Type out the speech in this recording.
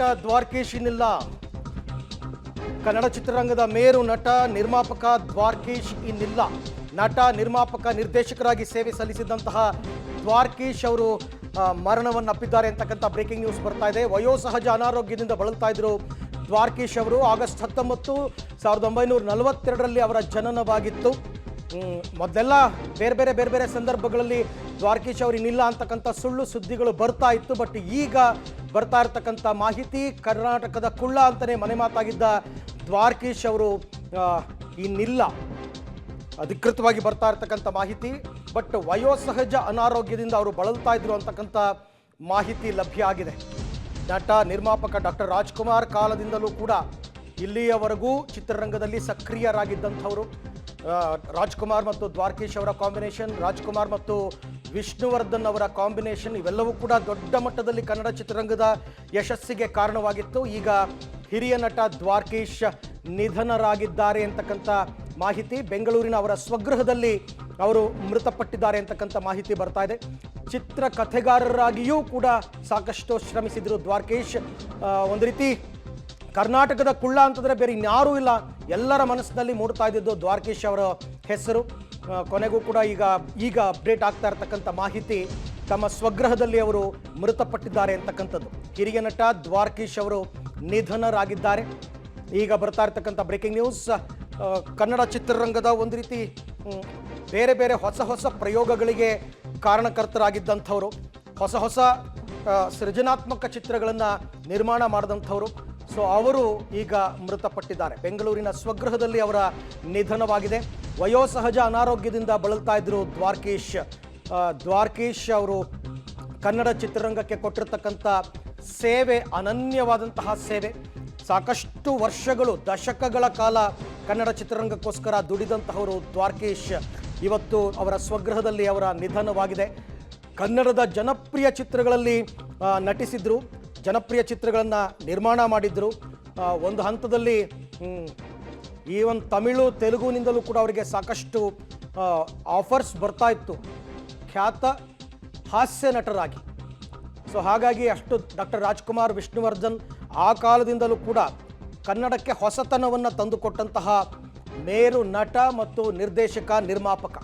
ನಟ ದ್ವಾರಕೀಶ್ ಇನ್ನಿಲ್ಲ. ಕನ್ನಡ ಚಿತ್ರರಂಗದ ಮೇರು ನಟ, ನಿರ್ಮಾಪಕ ದ್ವಾರಕೀಶ್ ಇನ್ನಿಲ್ಲ. ನಟ, ನಿರ್ಮಾಪಕ, ನಿರ್ದೇಶಕರಾಗಿ ಸೇವೆ ಸಲ್ಲಿಸಿದಂತಹ ದ್ವಾರಕೀಶ್ ಅವರು ಮರಣವನ್ನಪ್ಪಿದ್ದಾರೆ ಅಂತಕ್ಕಂಥ ಬ್ರೇಕಿಂಗ್ ನ್ಯೂಸ್ ಬರ್ತಾ ಇದೆ. ವಯೋಸಹಜ ಅನಾರೋಗ್ಯದಿಂದ ಬಳಲ್ತಾ ಇದ್ರು ದ್ವಾರಕೀಶ್ ಅವರು. ಆಗಸ್ಟ್ ಹತ್ತೊಂಬತ್ತು ಸಾವಿರದ ಒಂಬೈನೂರ ನಲವತ್ತೆರಡರಲ್ಲಿ ಅವರ ಜನನವಾಗಿತ್ತು. ಮೊದಲೆಲ್ಲ ಬೇರೆ ಬೇರೆ ಬೇರೆ ಬೇರೆ ಸಂದರ್ಭಗಳಲ್ಲಿ ದ್ವಾರಕೀಶ್ ಅವರು ಇನ್ನಿಲ್ಲ ಅಂತಕ್ಕಂಥ ಸುಳ್ಳು ಸುದ್ದಿಗಳು ಬರ್ತಾ ಇತ್ತು ಬಟ್ ಈಗ ಬರ್ತಾ ಇರತಕ್ಕಂಥ ಮಾಹಿತಿ ಕರ್ನಾಟಕದ ಕುಳ್ಳ ಅಂತಲೇ ಮನೆ ಮಾತಾಗಿದ್ದ ದ್ವಾರಕೀಶ್ ಅವರು ಇನ್ನಿಲ್ಲ. ಅಧಿಕೃತವಾಗಿ ಬರ್ತಾ ಇರತಕ್ಕಂಥ ಮಾಹಿತಿ ಬಟ್ ವಯೋಸಹಜ ಅನಾರೋಗ್ಯದಿಂದ ಅವರು ಬಳಲ್ತಾ ಇದ್ರು ಅಂತಕ್ಕಂಥ ಮಾಹಿತಿ ಲಭ್ಯ ಆಗಿದೆ. ನಟ ನಿರ್ಮಾಪಕ ಡಾಕ್ಟರ್ ರಾಜ್ಕುಮಾರ್ ಕಾಲದಿಂದಲೂ ಕೂಡ ಇಲ್ಲಿಯವರೆಗೂ ಚಿತ್ರರಂಗದಲ್ಲಿ ಸಕ್ರಿಯರಾಗಿದ್ದಂಥವರು ರಾಜ್ಕುಮಾರ್ ಮತ್ತು ದ್ವಾರಕೀಶ್ ಅವರ ಕಾಂಬಿನೇಷನ್, ರಾಜ್ಕುಮಾರ್ ಮತ್ತು ವಿಷ್ಣುವರ್ಧನ್ ಅವರ ಕಾಂಬಿನೇಷನ್ ಇವೆಲ್ಲವೂ ಕೂಡ ದೊಡ್ಡ ಮಟ್ಟದಲ್ಲಿ ಕನ್ನಡ ಚಿತ್ರರಂಗದ ಯಶಸ್ಸಿಗೆ ಕಾರಣವಾಗಿತ್ತು. ಈಗ ಹಿರಿಯ ನಟ ದ್ವಾರಕೀಶ್ ನಿಧನರಾಗಿದ್ದಾರೆ ಅಂತಕ್ಕಂಥ ಮಾಹಿತಿ, ಬೆಂಗಳೂರಿನ ಅವರ ಸ್ವಗೃಹದಲ್ಲಿ ಅವರು ಮೃತಪಟ್ಟಿದ್ದಾರೆ ಅಂತಕ್ಕಂಥ ಮಾಹಿತಿ ಬರ್ತಾ ಇದೆ. ಚಿತ್ರಕಥೆಗಾರರಾಗಿಯೂ ಕೂಡ ಸಾಕಷ್ಟು ಶ್ರಮಿಸಿದರು ದ್ವಾರಕೀಶ್. ಒಂದು ರೀತಿ ಕರ್ನಾಟಕದ ಕುಳ್ಳ ಅಂತಂದ್ರೆ ಬೇರೆ ಇನ್ಯಾರೂ ಇಲ್ಲ. ಎಲ್ಲರ ಮನಸ್ಸಿನಲ್ಲಿ ಮೂಡ್ತಾ ಇದ್ದಿದ್ದು ದ್ವಾರಕೀಶ್ ಅವರ ಹೆಸರು. ಕೊನೆಗೂ ಕೂಡ ಈಗ ಈಗ ಅಪ್ಡೇಟ್ ಆಗ್ತಾ ಇರತಕ್ಕಂಥ ಮಾಹಿತಿ ತಮ್ಮ ಸ್ವಗ್ರಹದಲ್ಲಿ ಅವರು ಮೃತಪಟ್ಟಿದ್ದಾರೆ ಅಂತಕ್ಕಂಥದ್ದು. ಹಿರಿಯ ನಟ ದ್ವಾರಕೀಶ್ ಅವರು ನಿಧನರಾಗಿದ್ದಾರೆ. ಈಗ ಬರ್ತಾ ಇರ್ತಕ್ಕಂಥ ಬ್ರೇಕಿಂಗ್ ನ್ಯೂಸ್. ಕನ್ನಡ ಚಿತ್ರರಂಗದ ಒಂದು ರೀತಿ ಬೇರೆ ಬೇರೆ ಹೊಸ ಹೊಸ ಪ್ರಯೋಗಗಳಿಗೆ ಕಾರಣಕರ್ತರಾಗಿದ್ದಂಥವರು. ಹೊಸ ಹೊಸ ಸೃಜನಾತ್ಮಕ ಚಿತ್ರಗಳನ್ನು ನಿರ್ಮಾಣ ಮಾಡಿದಂಥವರು. ಸೊ ಅವರು ಈಗ ಮೃತಪಟ್ಟಿದ್ದಾರೆ. ಬೆಂಗಳೂರಿನ ಸ್ವಗೃಹದಲ್ಲಿ ಅವರ ನಿಧನವಾಗಿದೆ. ವಯೋಸಹಜ ಅನಾರೋಗ್ಯದಿಂದ ಬಳಲ್ತಾ ಇದ್ರು ದ್ವಾರಕೀಶ್. ದ್ವಾರ್ಕೀಶ್ ಅವರು ಕನ್ನಡ ಚಿತ್ರರಂಗಕ್ಕೆ ಕೊಟ್ಟಿರ್ತಕ್ಕಂಥ ಸೇವೆ, ಅನನ್ಯವಾದಂತಹ ಸೇವೆ. ಸಾಕಷ್ಟು ವರ್ಷಗಳು, ದಶಕಗಳ ಕಾಲ ಕನ್ನಡ ಚಿತ್ರರಂಗಕ್ಕೋಸ್ಕರ ದುಡಿದಂತಹವರು ದ್ವಾರಕೀಶ್. ಇವತ್ತು ಅವರ ಸ್ವಗೃಹದಲ್ಲಿ ಅವರ ನಿಧನವಾಗಿದೆ. ಕನ್ನಡದ ಜನಪ್ರಿಯ ಚಿತ್ರಗಳಲ್ಲಿ ನಟಿಸಿದ್ರು. ಜನಪ್ರಿಯ ಚಿತ್ರಗಳನ್ನು ನಿರ್ಮಾಣ ಮಾಡಿದ್ದರು ಒಂದು ಹಂತದಲ್ಲಿ ಈ ಒಂದು ತಮಿಳು, ತೆಲುಗುನಿಂದಲೂ ಕೂಡ ಅವರಿಗೆ ಸಾಕಷ್ಟು ಆಫರ್ಸ್ ಬರ್ತಾ ಇತ್ತು. ಖ್ಯಾತ ಹಾಸ್ಯ ನಟರಾಗಿ. ಸೊ ಹಾಗಾಗಿ ಅಷ್ಟು ಡಾಕ್ಟರ್ ರಾಜ್ಕುಮಾರ್, ವಿಷ್ಣುವರ್ಧನ್ ಆ ಕಾಲದಿಂದಲೂ ಕೂಡ ಕನ್ನಡಕ್ಕೆ ಹೊಸತನವನ್ನು ತಂದುಕೊಟ್ಟಂತಹ ಮೇರು ನಟ ಮತ್ತು ನಿರ್ದೇಶಕ, ನಿರ್ಮಾಪಕ.